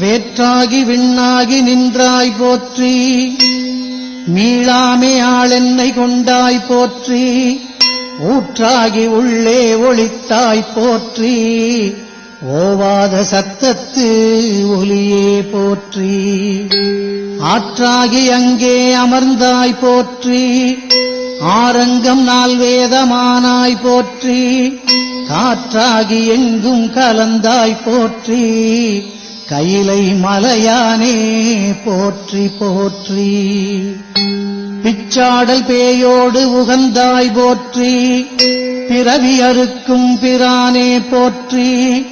வேற்றாகி விண்ணாகி நின்றாய் போற்றி. மீளாமே ஆளென்னை கொண்டாய் போற்றி. ஊற்றாகி உள்ளே ஒளித்தாய் போற்றி. ஓவாத சத்தத்து ஒலியே போற்றி. ஆற்றாகி அங்கே அமர்ந்தாய் போற்றி. ஆரங்கம் நால்வேதமானாய் போற்றி. காற்றாகி எங்கும் கலந்தாய் போற்றி. கையிலை மலையானே போற்றி போற்றி. பிச்சாடல் பேயோடு உகந்தாய் போற்றி. பிறவி அறுக்கும் பிரானே போற்றி.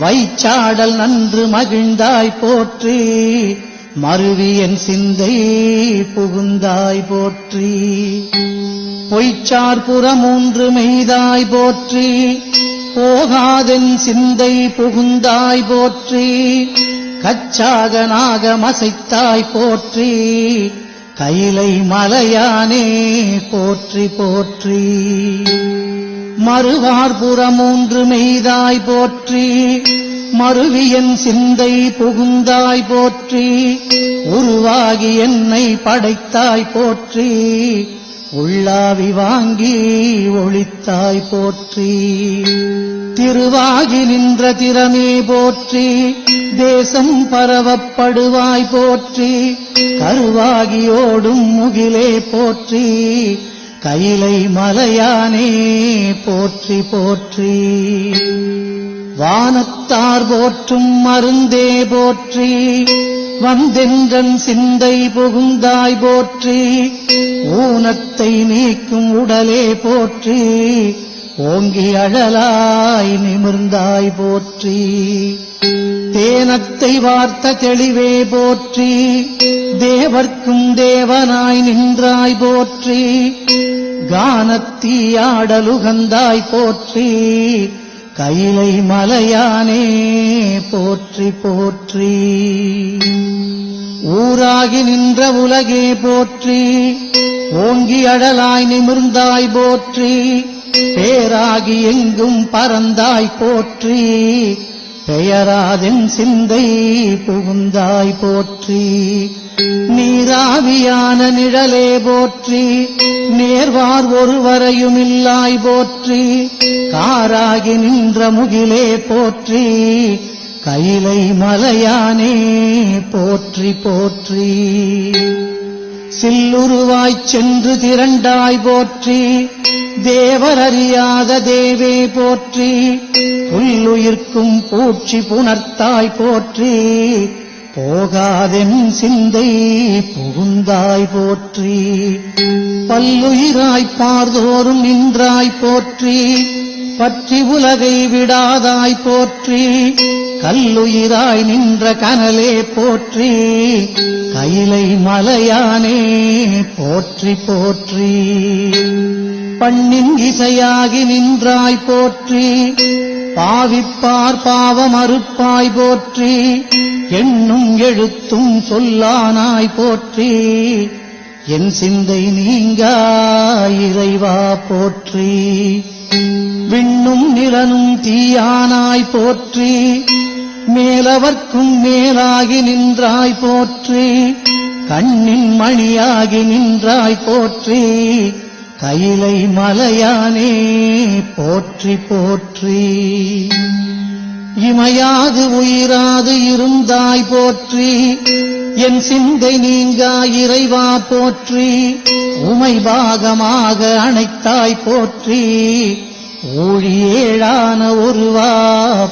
வைச்சாடல் நன்று மகிழ்ந்தாய் போற்றி. மருவியன் சிந்தை புகுந்தாய் போற்றி. பொய்ச்சார் புறமூன்று மெய்தாய் போற்றி. போகாதென் சிந்தை புகுந்தாய் போற்றி கச்சாக நாகமசைத்தாய் போற்றி கைலை மலையானே போற்றி போற்றி. மறுவார்புறமூன்று மெய்தாய் போற்றி மறுவியன் சிந்தை புகுந்தாய் போற்றி உருவாகி என்னை படைத்தாய் போற்றி உள்ளாவி வாங்கி ஒளித்தாய் போற்றி. திருவாகி நின்ற திறமே போற்றி. தேசம் பரவப்படுவாய் போற்றி. கருவாகி ஓடும் முகிலே போற்றி. கைலை மலையானே போற்றி போற்றி. வானத்தார் போற்றும் மருந்தே போற்றி வந்தென்றன் சிந்தை புகுந்தாய் போற்றி ஊனத்தை நீக்கும் உடலே போற்றி ஓங்கி அழலாய் நிமிர்ந்தாய் போற்றி. தேனத்தை வார்த்த தெளிவே போற்றி தேவர்க்கும் தேவனாய் நின்றாய் போற்றி கானத்தீயாடலுகந்தாய் போற்றி கைலை மலையானே போற்றி போற்றி. ஊராகி நின்ற உலகே போற்றி. ஓங்கி அழலாய் நிமிர்ந்தாய் போற்றி. பேராகி எங்கும் பறந்தாய் போற்றி. பெயராதென் சிந்தை புகுந்தாய் போற்றி. நீராவியான நிழலே போற்றி. நேர்வார் ஒருவரையுமில்லாய் போற்றி. காராகி நின்ற முகிலே போற்றி. கைலை மலையானே போற்றி போற்றி. சில்லுருவாய்ச் சென்று திரண்டாய் போற்றி. தேவரறியாத தேவே போற்றி புல்லுயிர்க்கும் பூச்சி புணர்த்தாய் போற்றி போகாதென் சிந்தை புகுந்தாய் போற்றி. பல்லுயிராய்ப் பார்தோறும் நின்றாய் போற்றி பற்றி உலகை விடாதாய் போற்றி கல்லுயிராய் நின்ற கனலே போற்றி கயிலை மலையானே போற்றி போற்றி. பண்ணின் இசையாகி நின்றாய் போற்றி. பாவிப்பார் பாவம் அறுப்பாய் போற்றி. எண்ணும் எழுத்தும் சொல்லானாய் போற்றி. என் சிந்தை நீங்கா இறைவா போற்றி. விண்ணும் நிலனும் தீயானாய் போற்றி. மேலவர்க்கும் மேலாகி நின்றாய் போற்றி. கண்ணின் மணியாகி நின்றாய் போற்றி. கைலை மலையானே போற்றி போற்றி. இமையாது உயிராது இருந்தாய் போற்றி. என் சிந்தை நீங்கா இறைவா போற்றி. உமை பாகமாக அணைத்தாய் போற்றி. ஊழியேழான ஒருவா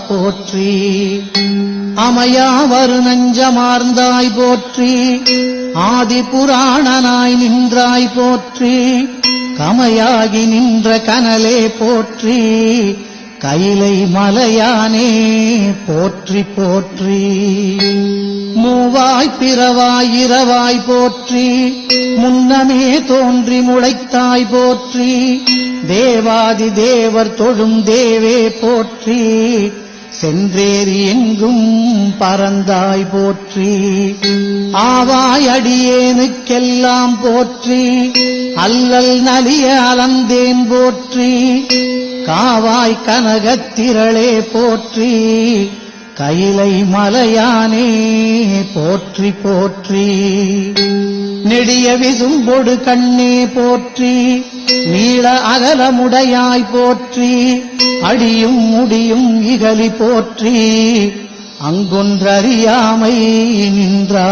போற்றி. அமையாவரு நஞ்சமார்ந்தாய் போற்றி. ஆதி புராணனாய் நின்றாய் போற்றி. கமையாகி நின்ற கனலே போற்றி கைலை மலையானே போற்றி போற்றி. மூவாய் பிறவாய் இரவாய் போற்றி முன்னமே தோன்றி முளைத்தாய் போற்றி. தேவாதி தேவர் தொழும் தேவே போற்றி சென்றேறி எங்கும் பறந்தாய் போற்றி. ஆவாய் அடியேனுக்கெல்லாம் போற்றி அல்லல் நலிய அலந்தேன் போற்றி காவாய் கனகத்திரளே போற்றி கைலை மலையானே போற்றி போற்றி. நெடிய விசும்பொடு கண்ணே போற்றி நீள அகலமுடையாய் போற்றி அடியும் முடியும் இகலி போற்றி அங்கொன்றறியாமை நின்றார்